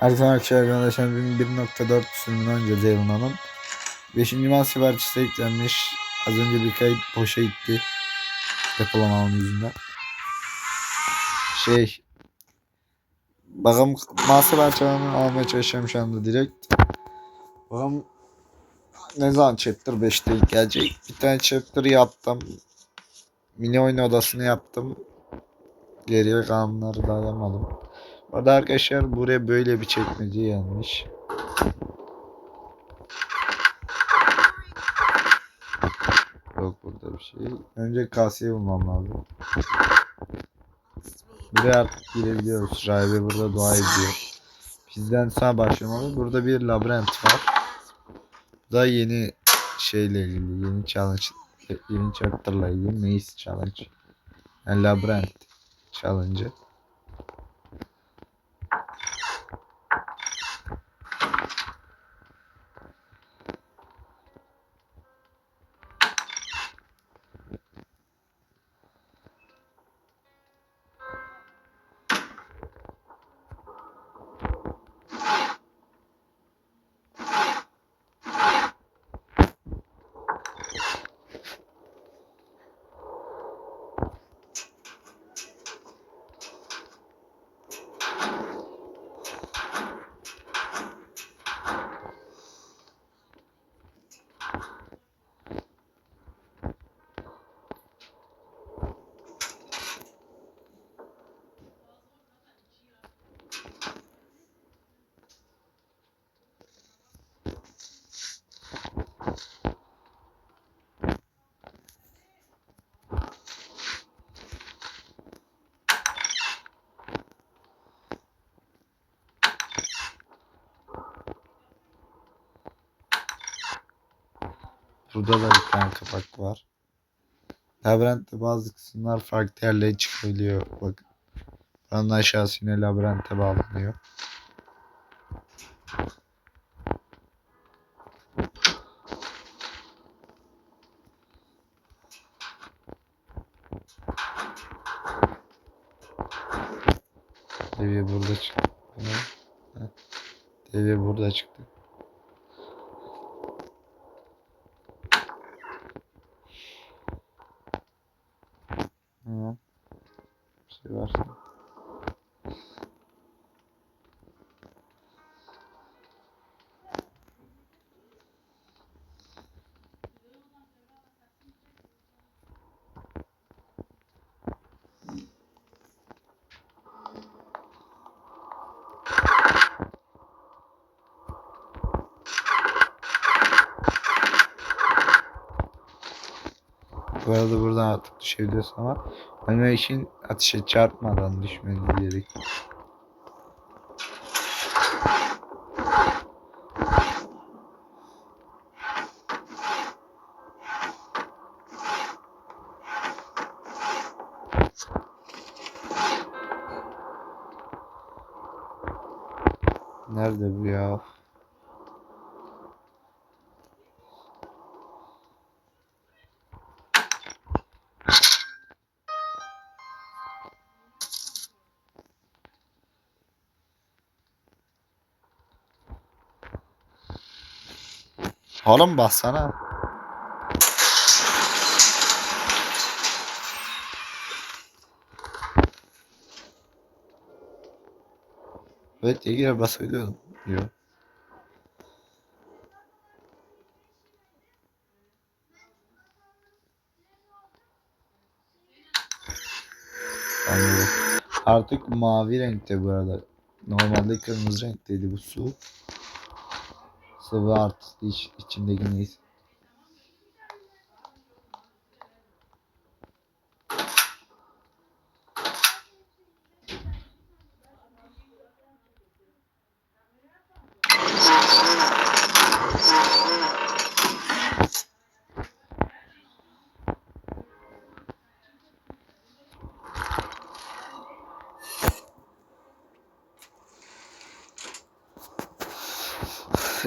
Arkadaşlar ben Yaşam'ın 1.4 sürümünü önce Zeyna'nın 5. maske parçası eklenmiş. Az önce bir kayıt boşa gitti. Depolamam yüzünden. Şey Bakalım maske parçalarını almaya çalışıyorum şu anda direkt. Bakalım ne zaman chapter 5'te gelecek. Bir tane chapter yaptım. Mini oyun odasını yaptım. Geriye kalanları da yapmadım. Orada arkadaşlar buraya böyle bir çekmece gelmiş. Yok burada bir şey. Önce kaseye bulmam lazım. Buraya artık girebiliyoruz. Rahibe burada dua ediyor. Bizden sağ başlamalı. Burada bir labirent var. Da yeni şeyle ilgili. Yeni challenge. Yeni chapter'la ilgili. Maze challenge. Yani labirent challenge'ı. Burada da bir tane kapak var. Labirentte bazı kısımlar farklı yerlere çıkabiliyor. Bak. Buranın aşağısı yine labirente bağlanıyor. Devye burada çıktı. Devye burada çıktı. Tamam. Bir şey varsa. Bu arada buradan artık düşebiliyorsun ama Ölme için ateşe çarpmadan düşmeniz gerek. Oğlum bassana. Evet Ege'ye basabiliyordum. Yok. Anladım. Artık mavi renkte bu arada. Normalde kırmızı renkteydi bu su. Sıvı artık iç,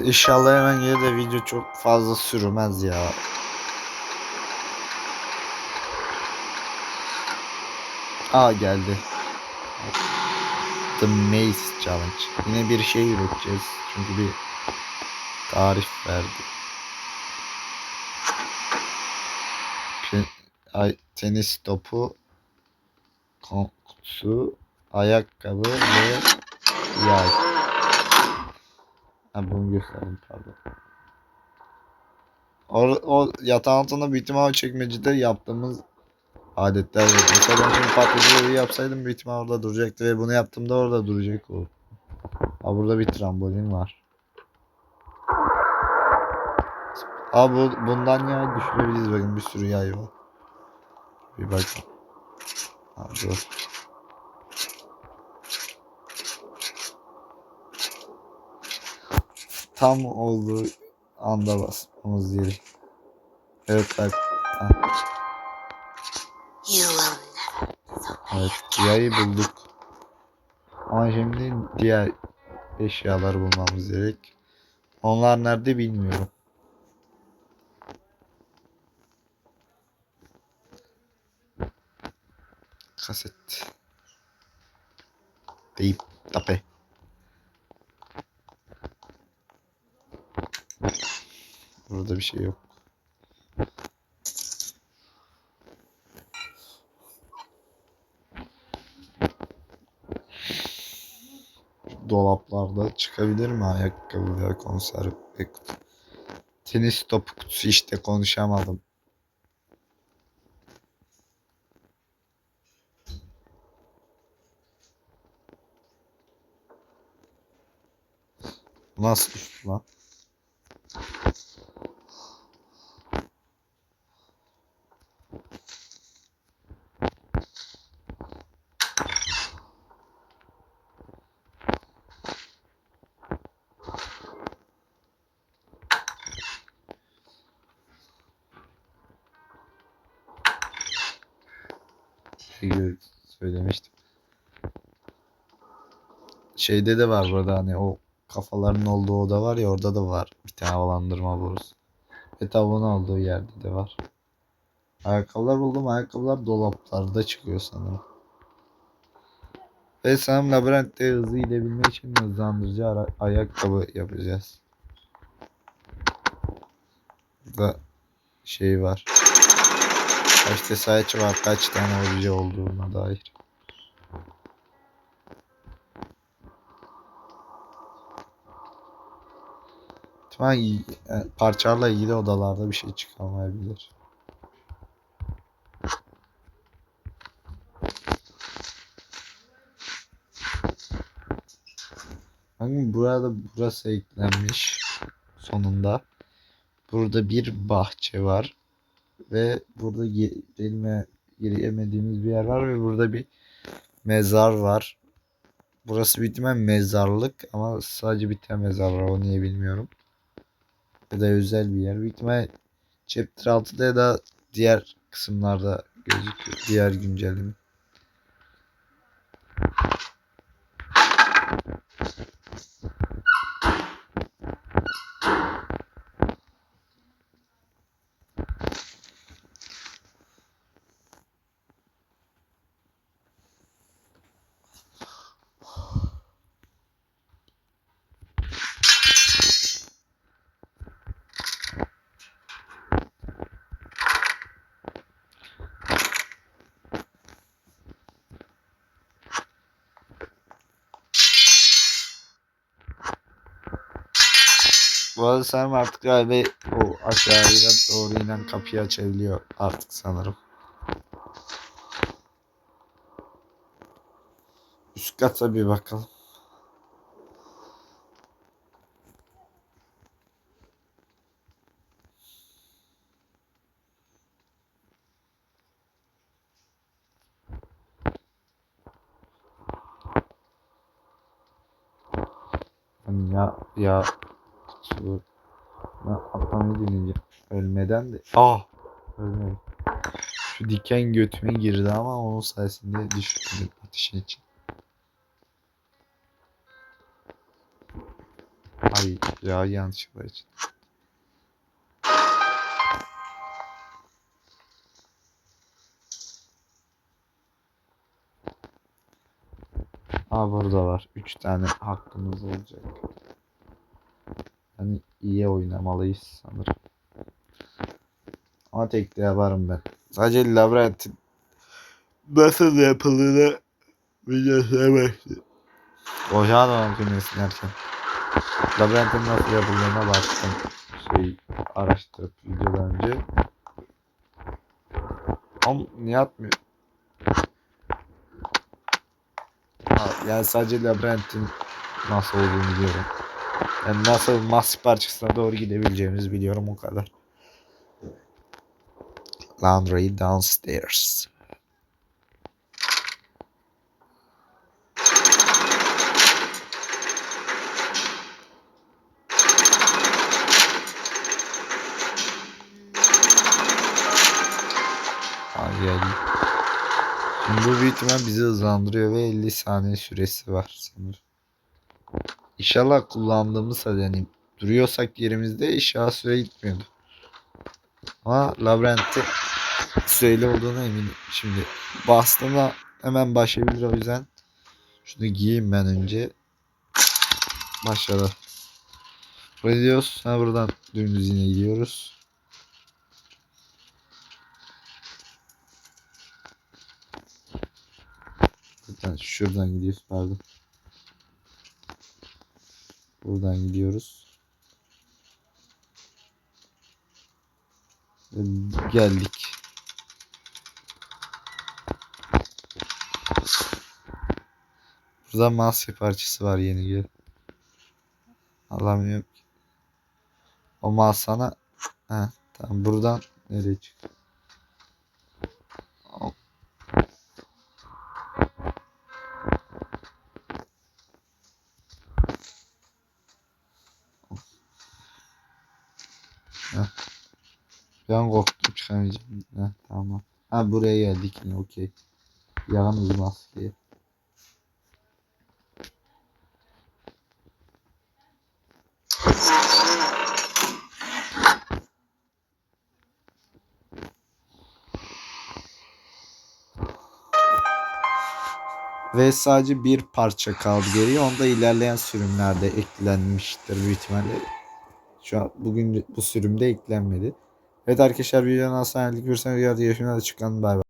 İnşallah hemen gelir de video çok fazla sürmez ya. Aa geldi. The Maze Challenge. Yine bir şey üreteceğiz. Çünkü bir tarif verdi. Ay, tenis topu, kutusu, ayakkabı ve yay. Ha bunu gösterdim pardon. O, o yatağın altında büyük ihtimal çekmecede yaptığımız adetler var. Mesela ben şimdi patlıcı yapsaydım büyük orada duracaktı ve bunu yaptığımda orada duracak o. Ha burada bir trambolin var. Aa bu bundan yay düşürebiliriz bakın bir sürü yay var. Bir bak. Ha, dur. Tam olduğu anda basmamız gerek. Evet bak. Evet yayı bulduk. Ama şimdi diğer eşyaları bulmamız gerek. Onlar nerede bilmiyorum. Kaset. Deyip tape. Burada bir şey yok. Dolaplarda çıkabilir mi ayakkabı veya konserve kutu? Tenis topu kutusu işte konuşamadım. Nasıl lan? Şey söylemiştim. Şeyde de var burada hani o kafaların olduğu oda var ya orada da var bir tane havalandırma borusu. Ve tavuğun olduğu yerde de var. Ayakkabılar buldum. Ayakkabılar dolaplarda çıkıyor sanırım. Ve sanırım labirentte hızlı gidebilmek için hızlandırıcı ara- ayakkabı yapacağız. Burada şey var. Kaç tesadüf var, kaç tane obje olduğuna dair. Tamam, parçalarla ilgili odalarda bir şey çıkamayabilir. Bakın burada burası eklenmiş sonunda. Burada bir bahçe var. Ve burada girilme, giremediğimiz bir yer var ve burada bir mezar var. Burası büyük ihtimal mezarlık ama sadece bir tane mezar var o niye bilmiyorum. Ya da özel bir yer. Büyük ihtimal Chapter 6'da ya da diğer kısımlarda gözüküyor. Diğer güncelleme. Bu arada sanırım artık galiba o aşağıya doğru inen kapıyı açabiliyor artık sanırım. Üst kata bir bakalım. Ya ya kutusu ben atlamayı deneyeceğim. Ölmeden de ah ölmedim. Şu diken götüme girdi ama onun sayesinde düştüm ateşin için. Ay ya yanlışlıkla için. Aa burada var. 3 tane hakkımız olacak. Yani iyi oynamalıyız sanırım. Ama tek de yaparım ben. Sadece labirentin nasıl yapıldığını videosuna. Ocağa da makinesi derken. Labirentin nasıl yapıldığına baktım. Şey araştırıp videodan önce. Ama niye atmıyor? Ha, yani sadece labirentin nasıl olduğunu biliyorum. Yani nasıl mas parçasına doğru gidebileceğimizi biliyorum o kadar. Laundry downstairs. Geldi. Şimdi bu büyük bizi hızlandırıyor ve 50 saniye süresi var sanırım. İnşallah kullandığımız yani duruyorsak yerimizde inşallah süre gitmiyordu. Ama labirentte süreli olduğuna eminim. Şimdi bastığımda hemen başlayabilir o yüzden şunu giyeyim ben önce. Başladı. Buraya gidiyoruz. Ha buradan dümdüz yine gidiyoruz. Zaten şuradan gidiyoruz pardon. Buradan gidiyoruz. Geldik. Burada maske parçası var yeni gel. Alamıyorum. O mal sana. Ha, tamam buradan nereye çık? An korktum çıkamayacağım. Heh, tamam. Ha buraya geldik yine okey. Yalanız maskeyi. Ve sadece bir parça kaldı geriye. Onda ilerleyen sürümlerde eklenmiştir büyük ihtimalle. Şu an bugün bu sürümde eklenmedi. Evet arkadaşlar videonun aslında görürseniz yarı yaşına da çıkan bay bay.